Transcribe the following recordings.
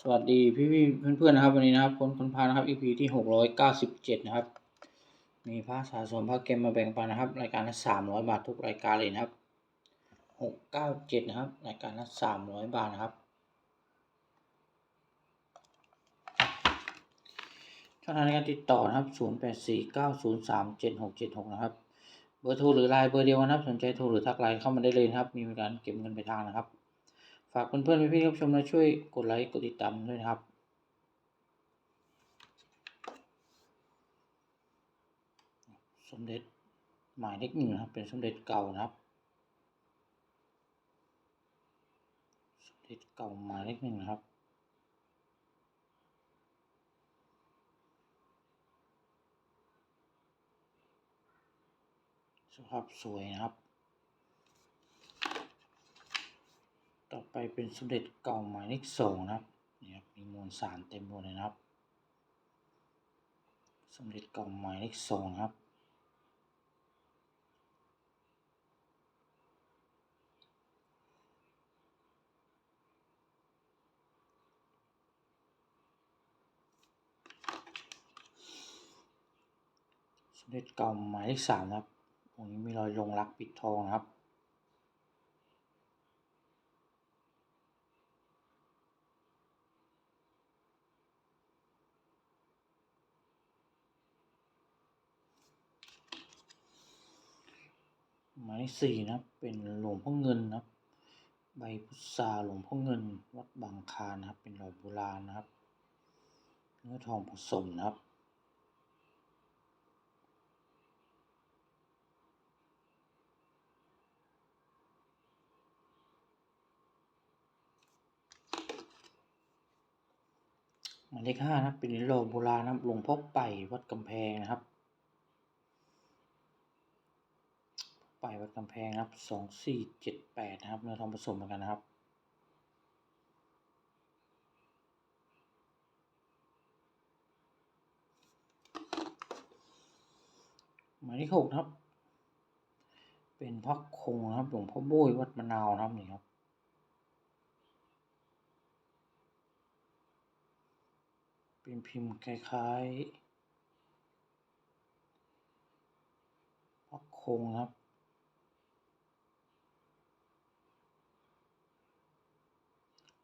สวัสดีพี่พี่เพื่อนๆนะครับ วันนี้นะครับคนคนพานะครับ EP ที่หกร้อยเก้าสิบเจ็ดนะครับ มีพระสะสมพระเกมมาแบ่งปันนะครับ รายการละสามร้อยบาททุกรายการเลยนะครับหกเก้าเจ็ดนะครับ รายการละสามร้อยบาทนะครับช่องทางในการติดต่อนะครับศูนย์แปดสี่เก้าศูนย์สามเจ็ดหกเจ็ดหกนะครับ เบอร์โทรหรือไลน์เบอร์เดียวกันนะครับ สนใจโทรหรือทักไลน์เข้ามาได้เลยนะครับ มีบริการเก็บเงินไปทางนะครับ ฝากเพื่อนๆพี่ๆรับชมและช่วยกดไลค์กดติดตามด้วยนะครับสมเด็จหมายเลขหนึ่งนะครับ เป็นสมเด็จเก่านะครับ สมเด็จเก่าหมายเลขหนึ่งนะครับสภาพสวยนะครับ ต่อไปเป็นสมเด็จเก่าหมายเลขสองนะครับนี่ครับมีมวลสารเต็มหมดเลยนะครับสมเด็จเก่าหมายเลขสองนะครับ สมเด็จเก่าหมายเลขสามนะครับองค์นี้มีรอยลงรักปิดทองนะครับ หมายเลขสี่นะเป็นหลวงพ่อเงินนะครับ ใบพุทราหลวงพ่อเงิน วัดบางคานนะครับ เป็นรอยโบราณนะครับ เนื้อทองผสมนะครับหมายเลขห้านะเป็นหรียโลโบราณนะครับหลวงพ่อไปวัดกำแพงนะครับ ไปวัดกำแพงครับสองสี่เจ็ดแปดนะครับเนื้อทองผสมเหมือนกันนะครับหมายเลขหกครับ เป็นพระคงครับหลวงพ่อโบ้ยวัดมะนาวนะครับนี่ครับเป็นพิมพ์คล้ายๆพระคงครับ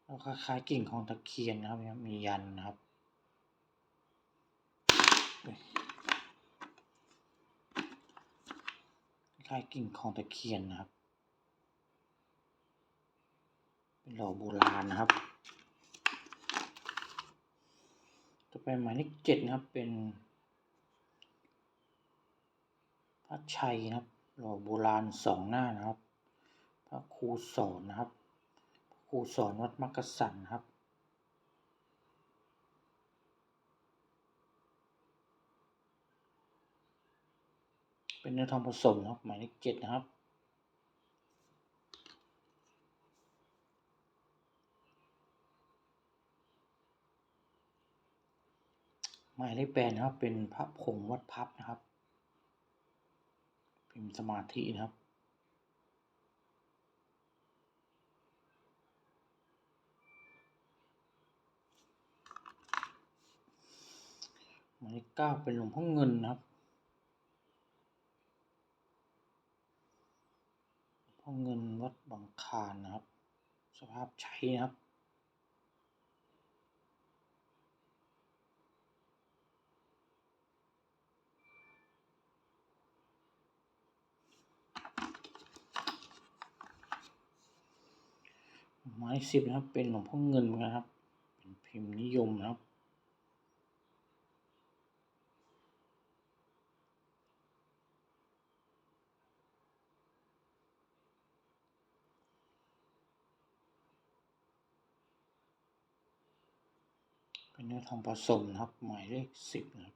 แล้ว คล้ายๆกิ่งของตะเคียนนะครับเนี่ยมียันนะครับ คล้ายกิ่งของตะเคียนนะครับ เป็นหล่อโบราณนะครับต่อไปหมายเลขเจ็ดนะครับ เป็นพระชัยนะครับ หล่อโบราณสองหน้านะครับ พระครูสอนนะครับ ครูสอนวัดมักกะสันนะครับเป็นเนื้อทองผสมนะครับหมายเลขเจ็ดนะครับ หมายเลขแปดนะครับ เป็นพระผงวัดพับนะครับ พิมพ์สมาธินะครับ หมายเลขเก้าเป็นหลวงพ่อเงินนะครับหลวงพ่อเงินวัดบางคานนะครับ สภาพใช้นะครับหมายสิบนะครับเป็นหลวงพ่อเงินนะครับ เป็นพิมพ์นิยมนะครับ เป็นเนื้อทองผสมนะครับ หมายเลขสิบนะครับ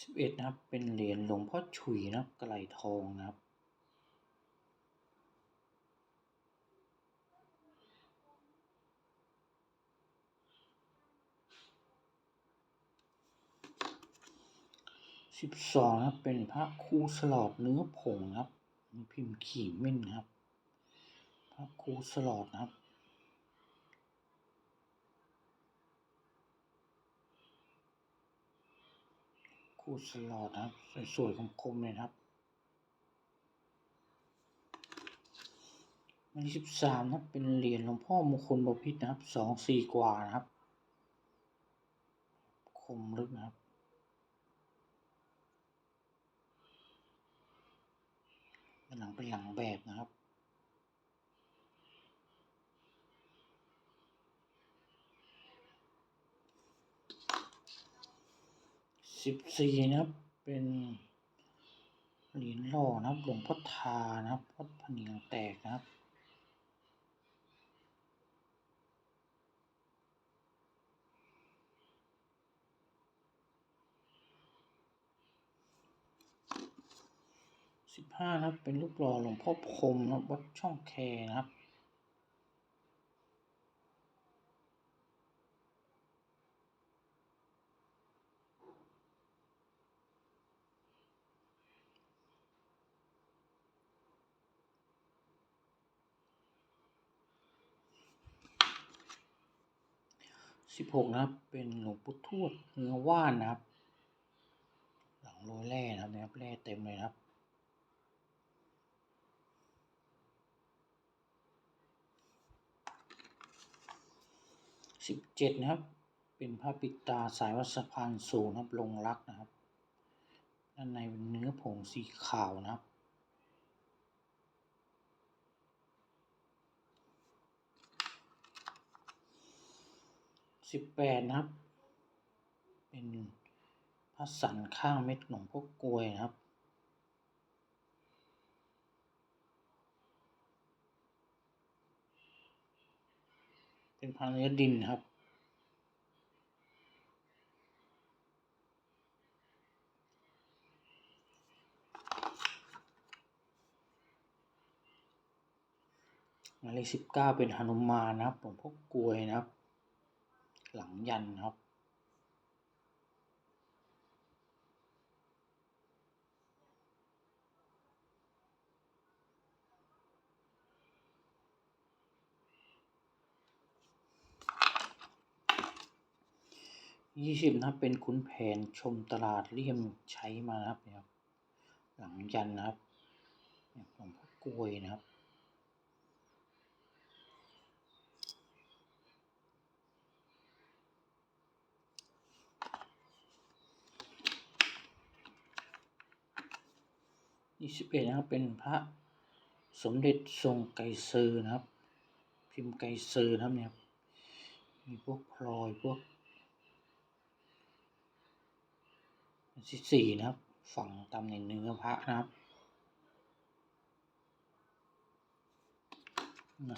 สิบเอ็ดนะครับ เป็นเหรียญหลวงพ่อฉุยนะครับ กระไหลทองนะครับ สิบสองนะครับเป็นพระครูสลอดเนื้อผงนะครับมีพิมพ์ขีดเม่นนะครับ พระครูสลอดนะครับครูสลอดนะครับสวยๆคมๆเลยนะครับวันที่สิบสามนะครับเป็นเหรียญหลวงพ่อมงคลบพิตรนะครับสองสี่กว่านะครับ คมลึกนะครับ หลังเป็นหลังแบบนะครับสิบสี่นะครับเป็นเหรียญหล่อนะครับหลวงพ่อทานะครับวัดผนียงแตกนะครับ ห้านะครับ เป็นรูปหล่อหลวงพ่อพรมนะวัดช่องแคนะครับ สิบหกนะครับ เป็นหลวงปู่ทวดเนื้อว่านนะครับ หลังโรยแร่นะครับนะครับแร่เต็มเลยนะครับ สิบเจ็ดนะครับ เป็นพระปิดตาสายวัสพานสูงนะครับลงรักนะครับด้านในเป็นเนื้อผงสีขาวนะครับ สิบแปดนะครับ เป็นพระสันข้างเม็ดหลวงพ่อกลวยนะครับ เป็นพระเนื้อดินครับ หมายเลขสิบเก้าเป็นหนุมานนะครับหลวงพ่อกลวยนะครับ หลังยันครับ ยี่สิบนะครับเป็นขุนแผนชมตลาดเลี่ยมใช้มานะครับเนี่ยครับ หลังยันนะครับเนี่ยหลวงพ่อกลวยนะครับยี่สิบเอ็ดนะครับเป็นพระสมเด็จทรงไกรซือนะครับ พิมพ์ไกรซือนะครับเนี่ยครับมีพวกพลอยพวกอัน ที่สี่นะครับ ฝังตามในเนื้อพระนะครับ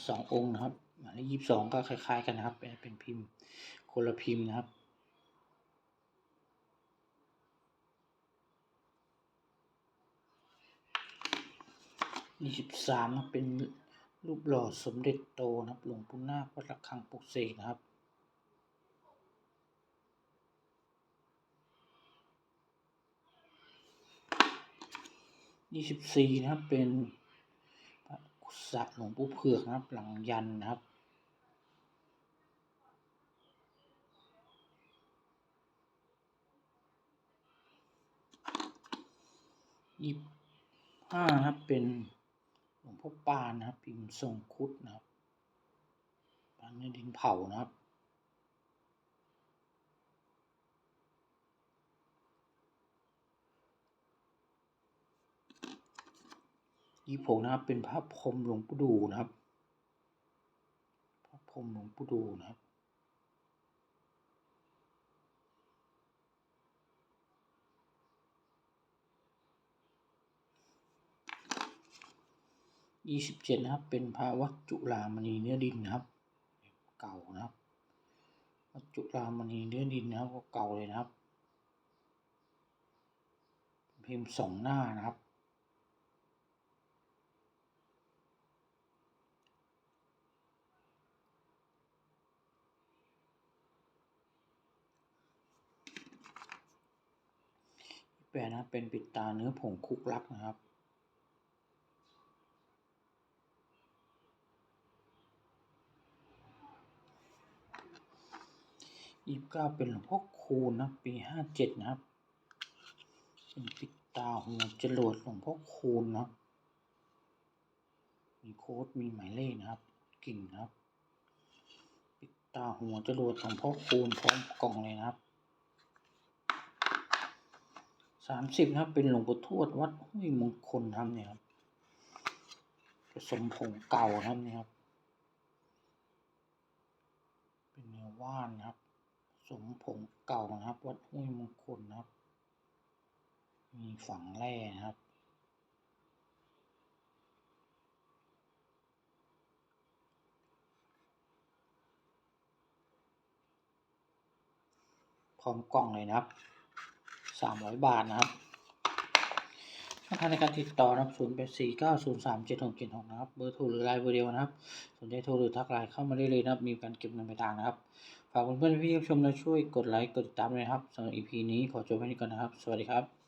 สององค์นะครับหมายเลขยี่สิบสองก็คล้าย ๆ กันนะครับเป็นเป็นพิมพ์คนละพิมพ์นะครับยี่สิบสามเป็นรูปหล่อสมเด็จโตนะครับ หลวงปู่นาควัดระฆังปลุกเสกนะครับ ยี่สิบสี่นะครับเป็นพระกุศะหลวงปู่เผือกนะครับ หลังยันนะครับ ยี่ห้านะครับเป็นหลวงพ่อปานนะครับ พิมพ์ทรงคุดนะครับปานในดินเผานะครับ ยี่สิบหกนะครับ เป็นพระพรหมหลวงปู่ดูนะครับ พระพรหมหลวงปู่ดูนะครับยี่สิบเจ็ดนะครับ เป็นพระวัดจุฬามณีเนื้อดินนะครับ เก่านะครับ วัดจุฬามณีเนื้อดินนะครับก็เก่าเลยนะครับ พิมพ์สองหน้านะครับ แปดนะเป็นปิดตาเนื้อผงคุกลักนะครับ ยีิบเก้าเป็นหลวงพ่อคูณนะปีห้าเจ็ดนะครับ เป็นปิดตาหัวจรวดหลวงพ่อคูณนะมีโค้ดมีหมายเลขนะครับ กิ่งนะครับ ปิดตาหัวจรวดหลวงพ่อคูณพร้อมกล่องเลยนะครับ สามสิบนะครับ เป็นหลวงปู่ทวดวัดห้วยมงคลครับเนี่ยครับสมผงเก่านะครับเนี่ยครับ เป็นเนื้อว่านนะครับ สมผงเก่านะครับ วัดห้วยมงคลนะครับ มีฝังแร่นะครับพร้อมกล่องเลยนะครับ สามร้อยบาทนะครับช่องทางในการติดต่อนะครับศูนย์แปดสี่เก้าศูนย์สามเจ็ดหกเจ็ดหกนะครับ เบอร์โทรหรือไลน์เบอร์เดียวนะครับ สนใจโทรหรือทักไลน์เข้ามาได้เลยนะครับ มีการเก็บเงินปลายทางนะครับ ฝากเพื่อนๆพี่ผู้ชมและช่วยกดไลค์กดติดตามเลยนะครับสำหรับอีพีนี้ขอจบไว้นี้ก่อนนะครับ สวัสดีครับ